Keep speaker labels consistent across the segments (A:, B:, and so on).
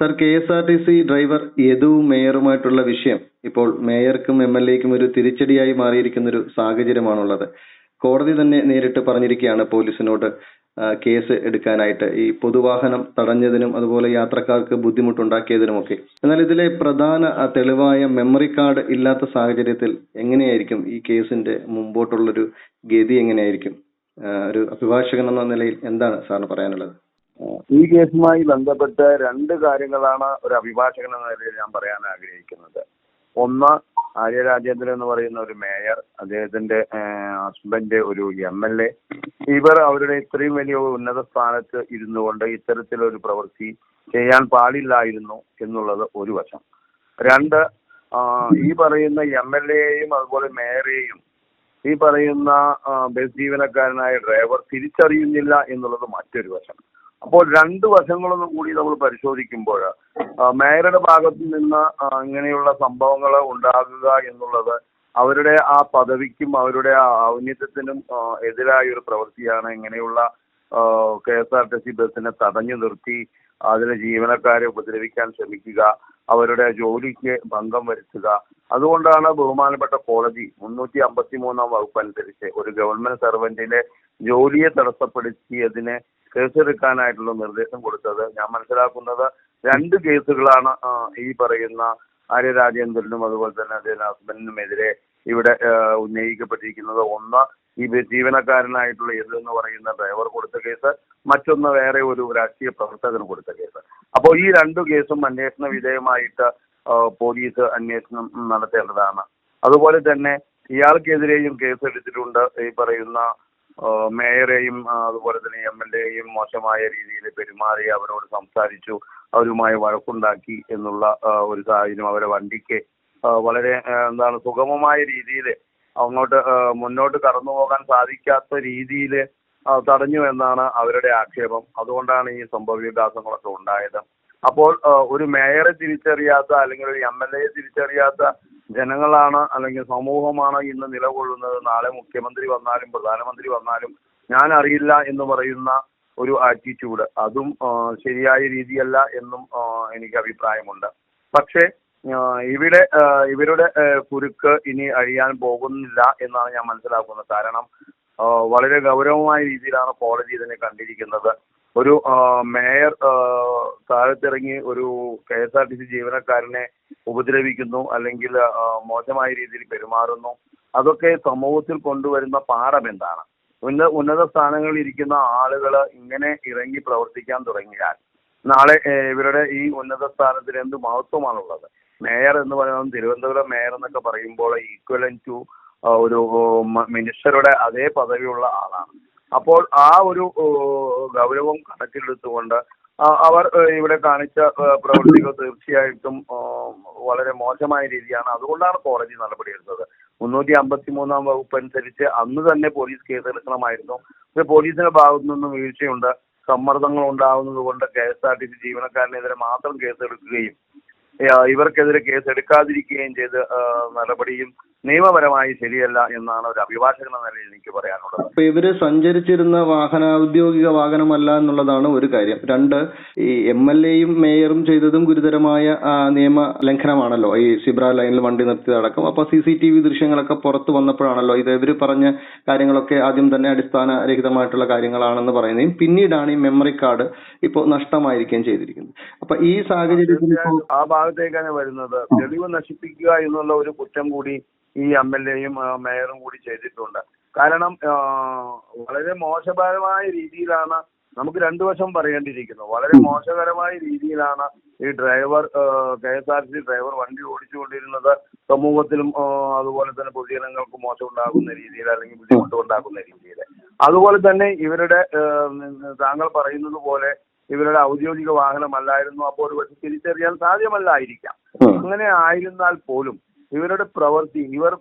A: Sir K S R T C driver യദുവും മേയറുമായിട്ടുള്ള വിഷയം ഇപ്പോൾ മേയർക്കും എം എൽ എക്കും ഒരു തിരിച്ചടിയായി മാറിയിരിക്കുന്ന ഒരു സാഹചര്യമാണുള്ളത്. കോടതി തന്നെ നേരിട്ട് പറഞ്ഞിരിക്കുകയാണ് പോലീസിനോട് കേസ് എടുക്കാനായിട്ട്. ഈ പൊതുവാഹനം തടഞ്ഞതിനും അതുപോലെ യാത്രക്കാർക്ക് ബുദ്ധിമുട്ടുണ്ടാക്കിയതിനുമൊക്കെ. എന്നാൽ ഇതിലെ പ്രധാന തെളിവായ മെമ്മറി കാർഡ് ഇല്ലാത്ത സാഹചര്യത്തിൽ എങ്ങനെയായിരിക്കും ഈ കേസിന്റെ മുമ്പോട്ടുള്ളൊരു ഗതി എങ്ങനെയായിരിക്കും? ഒരു അഭിഭാഷകൻ എന്ന നിലയിൽ എന്താണ് സാറിന് പറയാനുള്ളത്?
B: ഈ കേസുമായി ബന്ധപ്പെട്ട് രണ്ട് കാര്യങ്ങളാണ് ഒരു അഭിഭാഷകൻ എന്ന നിലയിൽ ഞാൻ പറയാൻ ആഗ്രഹിക്കുന്നത്. ഒന്ന് ആര്യ രാജേന്ദ്രൻ എന്ന് പറയുന്ന ഒരു മേയർ അദ്ദേഹത്തിന്റെ ഹസ്ബൻഡ് ഒരു എം എൽ എ ഇവർ അവരുടെ ഇത്രയും വലിയ ഉന്നത സ്ഥാനത്ത് ഇരുന്നു കൊണ്ട് ഇത്തരത്തിലൊരു പ്രവൃത്തി ചെയ്യാൻ പാടില്ലായിരുന്നു എന്നുള്ളത് ഒരു വശം. രണ്ട് ഈ പറയുന്ന എം എൽ എയും അതുപോലെ മേയറേയും ഈ പറയുന്ന ബസ് ജീവനക്കാരനായ ഡ്രൈവർ തിരിച്ചറിയുന്നില്ല എന്നുള്ളത് മറ്റൊരു വശം. അപ്പോൾ രണ്ട് വശങ്ങളൊന്നും കൂടി നമ്മൾ പരിശോധിക്കുമ്പോൾ മേയറുടെ ഭാഗത്തു നിന്ന് ഇങ്ങനെയുള്ള സംഭവങ്ങൾ ഉണ്ടാകുക എന്നുള്ളത് അവരുടെ ആ പദവിക്കും അവരുടെ ആ ഔന്നിത്യത്തിനും എതിരായ ഒരു പ്രവൃത്തിയാണ് ഇങ്ങനെയുള്ള K S R T C ബസ്സിനെ തടഞ്ഞു നിർത്തി അതിലെ ജീവനക്കാരെ ഉപദ്രവിക്കാൻ ശ്രമിക്കുക അവരുടെ ജോലിക്ക് ഭംഗം വരുത്തുക. അതുകൊണ്ടാണ് ബഹുമാനപ്പെട്ട കോടതി മുന്നൂറ്റി അമ്പത്തി മൂന്നാം വകുപ്പ് അനുസരിച്ച് ഒരു ഗവൺമെന്റ് സർവന്റിന്റെ ജോലിയെ തടസ്സപ്പെടുത്തിയതിനെ കേസെടുക്കാനായിട്ടുള്ള നിർദ്ദേശം കൊടുത്തത്. ഞാൻ മനസ്സിലാക്കുന്നത് രണ്ട് കേസുകളാണ് ഈ പറയുന്ന ആര്യ രാജേന്ദ്രനും അതുപോലെ തന്നെ അദ്ദേഹത്തിന്റെ ഹസ്ബൻഡിനുമെതിരെ ഇവിടെ ഉന്നയിക്കപ്പെട്ടിരിക്കുന്നത്. ഒന്ന് ഈ ജീവനക്കാരനായിട്ടുള്ള എതിർ എന്ന് പറയുന്ന ഡ്രൈവർ കൊടുത്ത കേസ് മറ്റൊന്ന് വേറെ ഒരു രാഷ്ട്രീയ പ്രവർത്തകന് കൊടുത്ത കേസ്. അപ്പോൾ ഈ രണ്ടു കേസും അന്വേഷണ വിധേയമായിട്ട് പോലീസ് അന്വേഷണം നടത്തേണ്ടതാണ്. അതുപോലെ തന്നെ ഇയാൾക്കെതിരെയും കേസ് എടുത്തിട്ടുണ്ട് ഈ പറയുന്ന മേയറെയും അതുപോലെ തന്നെ എം എൽ എയും മോശമായ രീതിയിൽ പെരുമാറി അവരോട് സംസാരിച്ചു അവരുമായി വഴക്കുണ്ടാക്കി എന്നുള്ള ഒരു സാഹചര്യം അവരെ വണ്ടിക്ക് വളരെ എന്താണ് സുഗമമായ രീതിയിൽ അങ്ങോട്ട് മുന്നോട്ട് കടന്നു പോകാൻ സാധിക്കാത്ത രീതിയിൽ തടഞ്ഞു എന്നാണ് അവരുടെ ആക്ഷേപം. അതുകൊണ്ടാണ് ഈ സംഭവ വികാസങ്ങളൊക്കെ ഉണ്ടായത്. അപ്പോൾ ഒരു മേയറെ തിരിച്ചറിയാത്ത അല്ലെങ്കിൽ ഒരു എം എൽ എയെ തിരിച്ചറിയാത്ത ജനങ്ങളാണ് അല്ലെങ്കിൽ സമൂഹമാണ് ഇന്ന് നിലകൊള്ളുന്നത്. നാളെ മുഖ്യമന്ത്രി വന്നാലും പ്രധാനമന്ത്രി വന്നാലും ഞാൻ അറിയില്ല എന്ന് പറയുന്ന ഒരു ആറ്റിറ്റ്യൂഡ് അതും ശരിയായ രീതിയല്ല എന്നും എനിക്ക് അഭിപ്രായമുണ്ട്. പക്ഷേ ഇവിടെ ഇവരുടെ കുരുക്ക് ഇനി അഴിയാൻ പോകുന്നില്ല എന്നാണ് ഞാൻ മനസ്സിലാക്കുന്നത്. കാരണം വളരെ ഗൗരവമായ രീതിയിലാണ് കോടതി ഇതിനെ കണ്ടിരിക്കുന്നത്. ഒരു മേയർ താഴത്തിറങ്ങി ഒരു K S R T C ജീവനക്കാരനെ ഉപദ്രവിക്കുന്നു അല്ലെങ്കിൽ മോശമായ രീതിയിൽ പെരുമാറുന്നു. അതൊക്കെ സമൂഹത്തിൽ കൊണ്ടുവരുന്ന പാഠം എന്താണ്? ഉന്ന ഉന്നത സ്ഥാനങ്ങളിൽ ഇരിക്കുന്ന ആളുകൾ ഇങ്ങനെ ഇറങ്ങി പ്രവർത്തിക്കാൻ തുടങ്ങിയാൽ നാളെ ഇവരുടെ ഈ ഉന്നത സ്ഥാനത്തിന് എന്ത് മഹത്വമാണുള്ളത്? മേയർ എന്ന് പറയുന്നത് തിരുവനന്തപുരം മേയർ എന്നൊക്കെ പറയുമ്പോൾ ഈക്വലൻ ടു ഒരു മിനിസ്റ്ററുടെ അതേ പദവിയുള്ള ആളാണ്. അപ്പോൾ ആ ഒരു ഗൗരവം കണക്കിലെടുത്തുകൊണ്ട് അവർ ഇവിടെ കാണിച്ച പ്രവൃത്തികൾ തീർച്ചയായിട്ടും വളരെ മോശമായ രീതിയാണ്. അതുകൊണ്ടാണ് കോടതി നടപടിയെടുത്തത് മുന്നൂറ്റി അമ്പത്തി മൂന്നാം വകുപ്പ് അനുസരിച്ച് അന്ന് തന്നെ പോലീസ് കേസെടുക്കണമായിരുന്നു. പക്ഷെ പോലീസിന്റെ ഭാഗത്തു നിന്നും വീഴ്ചയുണ്ട്. സമ്മർദ്ദങ്ങൾ ഉണ്ടാകുന്നത് കൊണ്ട് K S R T C ജീവനക്കാരനെതിരെ മാത്രം കേസെടുക്കുകയും ഇവർക്കെതിരെ കേസ് എടുക്കാതിരിക്കുകയും ചെയ്ത് നടപടിയും നിയമപരമായി ശരിയല്ല എന്നാണ് ഒരു അഭിഭാഷകൻ എന്ന നിലയിൽ എനിക്ക് പറയാനുള്ളത്.
A: അപ്പൊ ഇവർ സഞ്ചരിച്ചിരുന്ന വാഹന ഔദ്യോഗിക വാഹനമല്ല എന്നുള്ളതാണ് ഒരു കാര്യം. രണ്ട് ഈ എം എൽ എയും മേയറും ചെയ്തതും ഗുരുതരമായ നിയമ ലംഘനമാണല്ലോ. ഈ സിബ്ര ലൈനിൽ വണ്ടി നിർത്തിയതടക്കം. അപ്പൊ സി സി ടി വി ദൃശ്യങ്ങളൊക്കെ പുറത്തു വന്നപ്പോഴാണല്ലോ ഇത് ഇവർ പറഞ്ഞ കാര്യങ്ങളൊക്കെ ആദ്യം തന്നെ അടിസ്ഥാനരഹിതമായിട്ടുള്ള കാര്യങ്ങളാണെന്ന് പറയുന്നതും പിന്നീടാണ് ഈ മെമ്മറി കാർഡ് ഇപ്പോൾ നഷ്ടമായിരിക്കുകയും ചെയ്തിരിക്കുന്നത്. അപ്പൊ ഈ സാഹചര്യത്തിൽ
B: ആ ഭാഗത്തേക്കാണ് വരുന്നത്. തെളിവ് നശിപ്പിക്കുക എന്നുള്ള ഒരു കുറ്റം കൂടി ഈ എം എൽ എയും മേയറും കൂടി ചെയ്തിട്ടുണ്ട്. കാരണം വളരെ മോശപരമായ രീതിയിലാണ് നമുക്ക് രണ്ടു വശം പറയേണ്ടിയിരിക്കുന്നു. വളരെ മോശകരമായ രീതിയിലാണ് ഈ driver K S R C driver വണ്ടി ഓടിച്ചുകൊണ്ടിരുന്നത്. സമൂഹത്തിലും അതുപോലെ തന്നെ പൊതുജനങ്ങൾക്ക് മോശം ഉണ്ടാകുന്ന രീതിയിൽ അല്ലെങ്കിൽ ബുദ്ധിമുട്ട് ഉണ്ടാക്കുന്ന രീതിയിൽ. അതുപോലെ തന്നെ ഇവരുടെ താങ്കൾ പറയുന്നത് പോലെ ഇവരുടെ ഔദ്യോഗിക വാഹനമല്ലായിരുന്നു. അപ്പോൾ ഒരു പക്ഷെ തിരിച്ചറിയാൻ സാധ്യമല്ലായിരിക്കാം. അങ്ങനെ ആയിരുന്നാൽ പോലും ഇവരുടെ പ്രവൃത്തി ഇവർ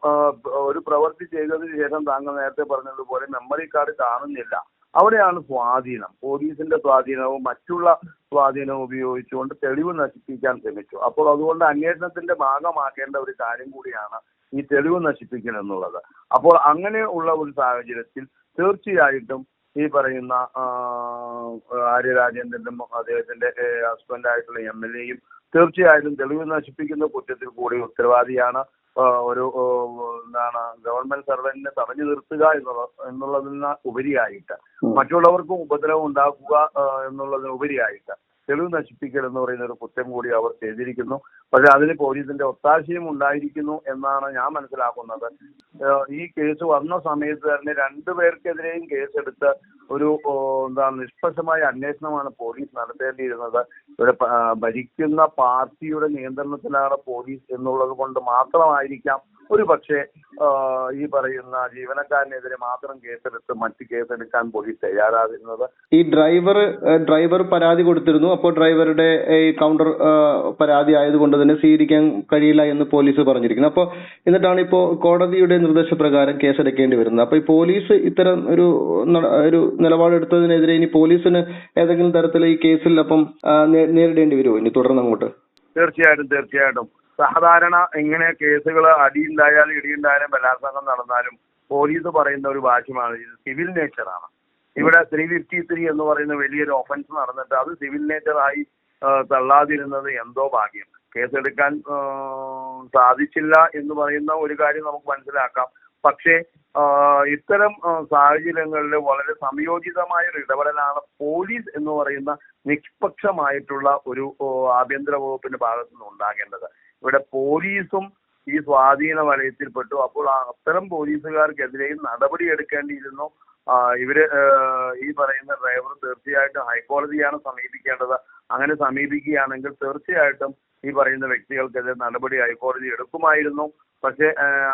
B: ഒരു പ്രവൃത്തി ചെയ്തതിനു ശേഷം താങ്കൾ നേരത്തെ പറഞ്ഞതുപോലെ മെമ്മറി കാർഡ് കാണുന്നില്ല. അവിടെയാണ് സ്വാധീനം. പോലീസിന്റെ സ്വാധീനവും മറ്റുള്ള സ്വാധീനവും ഉപയോഗിച്ചുകൊണ്ട് തെളിവ് നശിപ്പിക്കാൻ ശ്രമിച്ചു. അപ്പോൾ അതുകൊണ്ട് അന്വേഷണത്തിന്റെ ഭാഗമാക്കേണ്ട ഒരു കാര്യം കൂടിയാണ് ഈ തെളിവ് നശിപ്പിക്കൽ എന്നുള്ളത്. അപ്പോൾ അങ്ങനെ ഉള്ള ഒരു സാഹചര്യത്തിൽ തീർച്ചയായിട്ടും ഈ പറയുന്ന ആര്യ രാജേന്ദ്രനും അദ്ദേഹത്തിന്റെ ഹസ്ബൻഡായിട്ടുള്ള എം എൽ എയും തീർച്ചയായിട്ടും തെളിവ് നശിപ്പിക്കുന്ന കുറ്റത്തിൽ കൂടി ഉത്തരവാദിയാണ് ഒരു എന്താണ് ഗവൺമെന്റ് സർവന്റിനെ തടഞ്ഞു നിർത്തുക എന്നുള്ള എന്നുള്ളതിന് ഉപരിയായിട്ട്. മറ്റുള്ളവർക്കും ഉപദ്രവം ഉണ്ടാക്കുക എന്നുള്ളതിന് ഉപരിയായിട്ട് തെളിവ് നശിപ്പിക്കൽ എന്ന് പറയുന്ന ഒരു കുറ്റം കൂടി അവർ ചെയ്തിരിക്കുന്നു. പക്ഷെ അതിന് പോലീസിന്റെ ഒത്താശയും ഉണ്ടായിരിക്കുന്നു എന്നാണ് ഞാൻ മനസ്സിലാക്കുന്നത്. ഈ കേസ് വന്ന സമയത്ത് തന്നെ രണ്ടു പേർക്കെതിരെയും കേസെടുത്ത് ഒരു എന്താ നിഷ്പക്ഷമായ അന്വേഷണമാണ് പോലീസ് നടത്തേണ്ടിയിരുന്നത്. ഇവിടെ ഭരിക്കുന്ന പാർട്ടിയുടെ നിയന്ത്രണത്തിലാണ് പോലീസ് എന്നുള്ളത് കൊണ്ട് മാത്രമായിരിക്കാം ഒരു പക്ഷേ ഈ പറയുന്ന ജീവനക്കാരനെതിരെ മാത്രം കേസെടുത്ത് മറ്റ് കേസെടുക്കാൻ പോലീസ് തയ്യാറാകുന്നത്
A: ഈ ഡ്രൈവർ ഡ്രൈവർ പരാതി കൊടുത്തിരുന്നു. അപ്പോൾ ഡ്രൈവറുടെ കൗണ്ടർ പരാതി ആയതുകൊണ്ട് തന്നെ സ്വീകരിക്കാൻ കഴിയില്ല എന്ന് പോലീസ് പറഞ്ഞിരിക്കുന്നു. അപ്പോൾ എന്നിട്ടാണ് ഇപ്പോൾ കോടതിയുടെ നിർദ്ദേശപ്രകാരം കേസെടുക്കേണ്ടി വരുന്നത്. അപ്പോൾ ഈ പോലീസ് ഇത്തരം ഒരു ഒരു നിലപാടെടുത്തതിനെതിരെ ഇനി പോലീസിന് ഏതെങ്കിലും തരത്തിൽ ഈ കേസിൽ അപ്പം നേരിടേണ്ടി വരുമോ? ഇനി തുടർന്ന് അങ്ങോട്ട്.
B: തീർച്ചയായിട്ടും തീർച്ചയായിട്ടും. സാധാരണ ഇങ്ങനെ കേസുകൾ അടിയുണ്ടായാലും ഇടിയുണ്ടായാലും ബലാത്സംഗം നടന്നാലും പോലീസ് പറയുന്ന ഒരു വാക്യമാണ് ഇത് സിവിൽ നേച്ചറാണ്. ഇവിടെ ത്രീ ഫിഫ്റ്റി ത്രീ എന്ന് പറയുന്ന വലിയൊരു ഒഫൻസ് നടന്നിട്ട് അത് സിവിൽ നേച്ചറായി തള്ളാതിരുന്നത് എന്തോ ഭാഗ്യം. കേസെടുക്കാൻ സാധിച്ചില്ല എന്ന് പറയുന്ന ഒരു കാര്യം നമുക്ക് മനസ്സിലാക്കാം. പക്ഷേ ഇത്തരം സാഹചര്യങ്ങളിൽ വളരെ സംയോജിതമായ ഒരു ഇടപെടലാണ് പോലീസ് എന്ന് പറയുന്ന നിഷ്പക്ഷമായിട്ടുള്ള ഒരു ആഭ്യന്തര വകുപ്പിന്റെ ഭാഗത്തു നിന്ന് ഉണ്ടാകേണ്ടത്. ഇവിടെ പോലീസും ഈ സ്വാധീന വലയത്തിൽപ്പെട്ടു. അപ്പോൾ അത്തരം പോലീസുകാർക്കെതിരെയും നടപടി എടുക്കേണ്ടിയിരുന്നു. ഇവർ ഈ പറയുന്ന ഡ്രൈവർ തീർച്ചയായിട്ടും ഹൈക്കോടതിയാണ് സമീപിക്കേണ്ടത്. അങ്ങനെ സമീപിക്കുകയാണെങ്കിൽ തീർച്ചയായിട്ടും ഈ പറയുന്ന വ്യക്തികൾക്കെതിരെ നടപടി ഹൈക്കോടതി എടുക്കുമായിരുന്നു. പക്ഷേ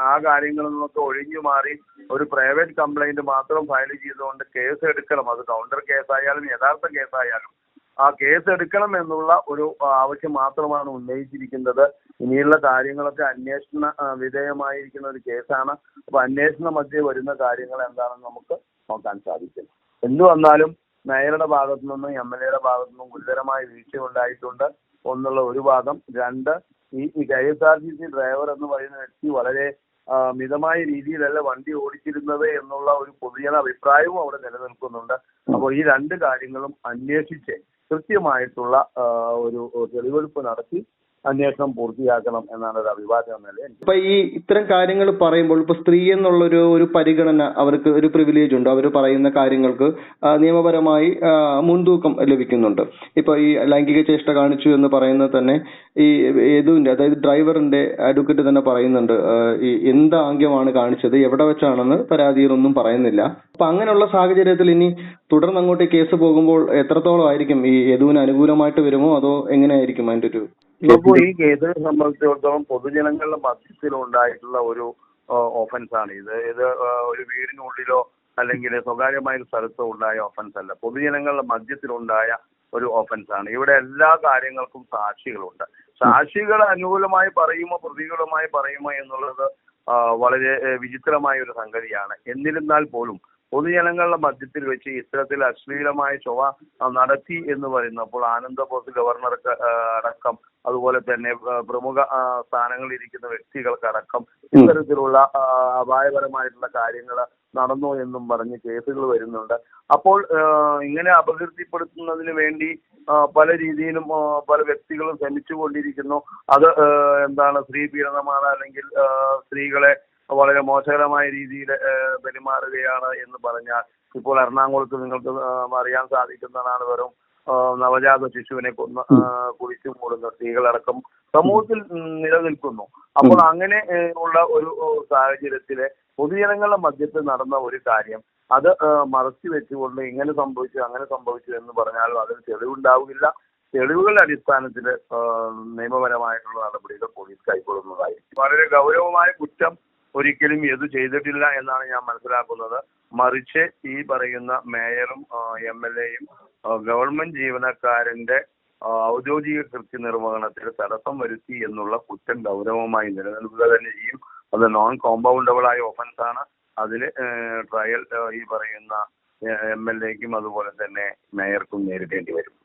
B: ആ, കാര്യങ്ങളിൽ നിന്നൊക്കെ ഒഴിഞ്ഞു മാറി ഒരു പ്രൈവറ്റ് കംപ്ലൈന്റ് മാത്രം ഫയൽ ചെയ്തുകൊണ്ട് കേസ് എടുക്കണം. അത് കൗണ്ടർ കേസായാലും യഥാർത്ഥ കേസായാലും ആ കേസ് എടുക്കണം എന്നുള്ള ഒരു ആവശ്യം മാത്രമാണ് ഉന്നയിച്ചിരിക്കുന്നത്. ഇനിയുള്ള കാര്യങ്ങളൊക്കെ അന്വേഷണ വിധേയമായിരിക്കുന്ന ഒരു കേസാണ്. അപ്പൊ അന്വേഷണ മധ്യേ വരുന്ന കാര്യങ്ങൾ എന്താണെന്ന് നമുക്ക് നോക്കാൻ സാധിക്കും. എന്തു വന്നാലും മേയറുടെ ഭാഗത്തു നിന്നും എം എൽ എയുടെ ഭാഗത്തു നിന്നും ഗുരുതരമായ വീഴ്ച ഉണ്ടായിട്ടുണ്ട്. ഒന്നുള്ള ഒരു ഭാഗം രണ്ട് ഈ K S R T C driver എന്ന് പറയുന്ന വ്യക്തി വളരെ മിതമായ രീതിയിലല്ല വണ്ടി ഓടിച്ചിരുന്നത് എന്നുള്ള ഒരു പൊതുജന അഭിപ്രായവും അവിടെ നിലനിൽക്കുന്നുണ്ട്. അപ്പോൾ ഈ രണ്ട് കാര്യങ്ങളും അന്വേഷിച്ച് കൃത്യമായിട്ടുള്ള ഒരു തെളിവെടുപ്പ് നടത്തി അന്വേഷണം പൂർത്തിയാക്കണം എന്നാണ് ഒരു അഭിവാദ്യം നിലയിൽ
A: ഇപ്പൊ ഈ ഇത്തരം കാര്യങ്ങൾ പറയുമ്പോൾ ഇപ്പൊ സ്ത്രീ എന്നുള്ള ഒരു പരിഗണന അവർക്ക് ഒരു പ്രിവിലേജ് ഉണ്ട്. അവർ പറയുന്ന കാര്യങ്ങൾക്ക് നിയമപരമായി മുൻതൂക്കം ലഭിക്കുന്നുണ്ട്. ഇപ്പൊ ഈ ലൈംഗിക ചേഷ്ട കാണിച്ചു എന്ന് പറയുന്നത് തന്നെ ഈ ഏതുവിന്റെ അതായത് ഡ്രൈവറിന്റെ അഡ്വക്കേറ്റ് തന്നെ പറയുന്നുണ്ട്. ഈ എന്ത് ആംഗ്യമാണ് കാണിച്ചത് എവിടെ വെച്ചാണെന്ന് പരാതിയിലൊന്നും പറയുന്നില്ല. അപ്പൊ അങ്ങനെയുള്ള സാഹചര്യത്തിൽ ഇനി തുടർന്ന് അങ്ങോട്ട് കേസ് പോകുമ്പോൾ എത്രത്തോളം ആയിരിക്കും ഈ യദുവിന് അനുകൂലമായിട്ട് വരുമോ അതോ എങ്ങനെയായിരിക്കും അതിന്റെ ഒരു
B: ഇപ്പോ ഈ കേസിനെ സംബന്ധിച്ചിടത്തോളം പൊതുജനങ്ങളുടെ മധ്യത്തിൽ ഉണ്ടായിട്ടുള്ള ഒരു ഓഫൻസ് ആണ്. ഇത് ഇത് ഒരു വീടിനുള്ളിലോ അല്ലെങ്കിൽ സ്വകാര്യമായ ഒരു സ്ഥലത്തോ ഉണ്ടായ ഓഫൻസ് അല്ല. പൊതുജനങ്ങളുടെ മധ്യത്തിലുണ്ടായ ഒരു ഓഫൻസ് ആണ്. ഇവിടെ എല്ലാ കാര്യങ്ങൾക്കും സാക്ഷികളുണ്ട്. സാക്ഷികൾ അനുകൂലമായി പറയുമോ പ്രതികൂലമായി പറയുമോ എന്നുള്ളത് വളരെ വിചിത്രമായ ഒരു സംഗതിയാണ്. എന്നിരുന്നാൽ പോലും പൊതുജനങ്ങളുടെ മധ്യത്തിൽ വെച്ച് ഇത്തരത്തിൽ അശ്ലീലമായ ചൊവ നടത്തി എന്ന് പറയുന്നപ്പോൾ ആനന്ദബോസ് ഗവർണർക്ക് ആ, അടക്കം അതുപോലെ തന്നെ പ്രമുഖ സ്ഥാനങ്ങളിൽ ഇരിക്കുന്ന വ്യക്തികൾക്കടക്കം ഇത്തരത്തിലുള്ള അപായപരമായിട്ടുള്ള കാര്യങ്ങൾ നടന്നു എന്നും പറഞ്ഞ് കേസുകൾ വരുന്നുണ്ട്. അപ്പോൾ ഇങ്ങനെ അപകീർത്തിപ്പെടുത്തുന്നതിന് വേണ്ടി പല രീതിയിലും പല വ്യക്തികളും ശ്രമിച്ചുകൊണ്ടിരിക്കുന്നു. അത് എന്താണ് സ്ത്രീ പീഡനമാണ് അല്ലെങ്കിൽ സ്ത്രീകളെ വളരെ മോശകരമായ രീതിയിൽ പെരുമാറുകയാണ് എന്ന് പറഞ്ഞാൽ ഇപ്പോൾ എറണാകുളത്ത് നിങ്ങൾക്ക് അറിയാൻ സാധിക്കുന്നതാണ് വെറും നവജാത ശിശുവിനെ കൊന്ന് കുഴിച്ചു മൂടുന്ന സ്ത്രീകളടക്കം സമൂഹത്തിൽ നിലനിൽക്കുന്നു. അപ്പോൾ അങ്ങനെ ഉള്ള ഒരു സാഹചര്യത്തിൽ പൊതുജനങ്ങളുടെ മധ്യത്തിൽ നടന്ന ഒരു കാര്യം അത് മറച്ചു വെച്ചുകൊണ്ട് ഇങ്ങനെ സംഭവിച്ചു അങ്ങനെ സംഭവിച്ചു എന്ന് പറഞ്ഞാലും അതിന് തെളിവുണ്ടാവില്ല തെളിവുകളുടെ അടിസ്ഥാനത്തിൽ നിയമപരമായിട്ടുള്ള നടപടികൾ പോലീസ് കൈക്കൊള്ളുന്നതായിരിക്കും. വളരെ ഗൗരവമായ കുറ്റം ഒരിക്കലും ഇത് ചെയ്തിട്ടില്ല എന്നാണ് ഞാൻ മനസ്സിലാക്കുന്നത്. മറിച്ച് ഈ പറയുന്ന മേയറും എം എൽ എയും ഗവൺമെന്റ് ജീവനക്കാരന്റെ ഔദ്യോഗിക കൃത്യനിർവഹണത്തിൽ തടസ്സം വരുത്തി എന്നുള്ള കുറ്റം ഗൗരവമായി നിലനിൽക്കുക തന്നെ ചെയ്യും. അത് നോൺ കോമ്പൗണ്ടബിൾ ആയ ഒഫൻസ് ആണ്. അതിൽ ട്രയൽ ഈ പറയുന്ന എം എൽ എക്കും അതുപോലെ തന്നെ മേയർക്കും നേരിടേണ്ടി വരും.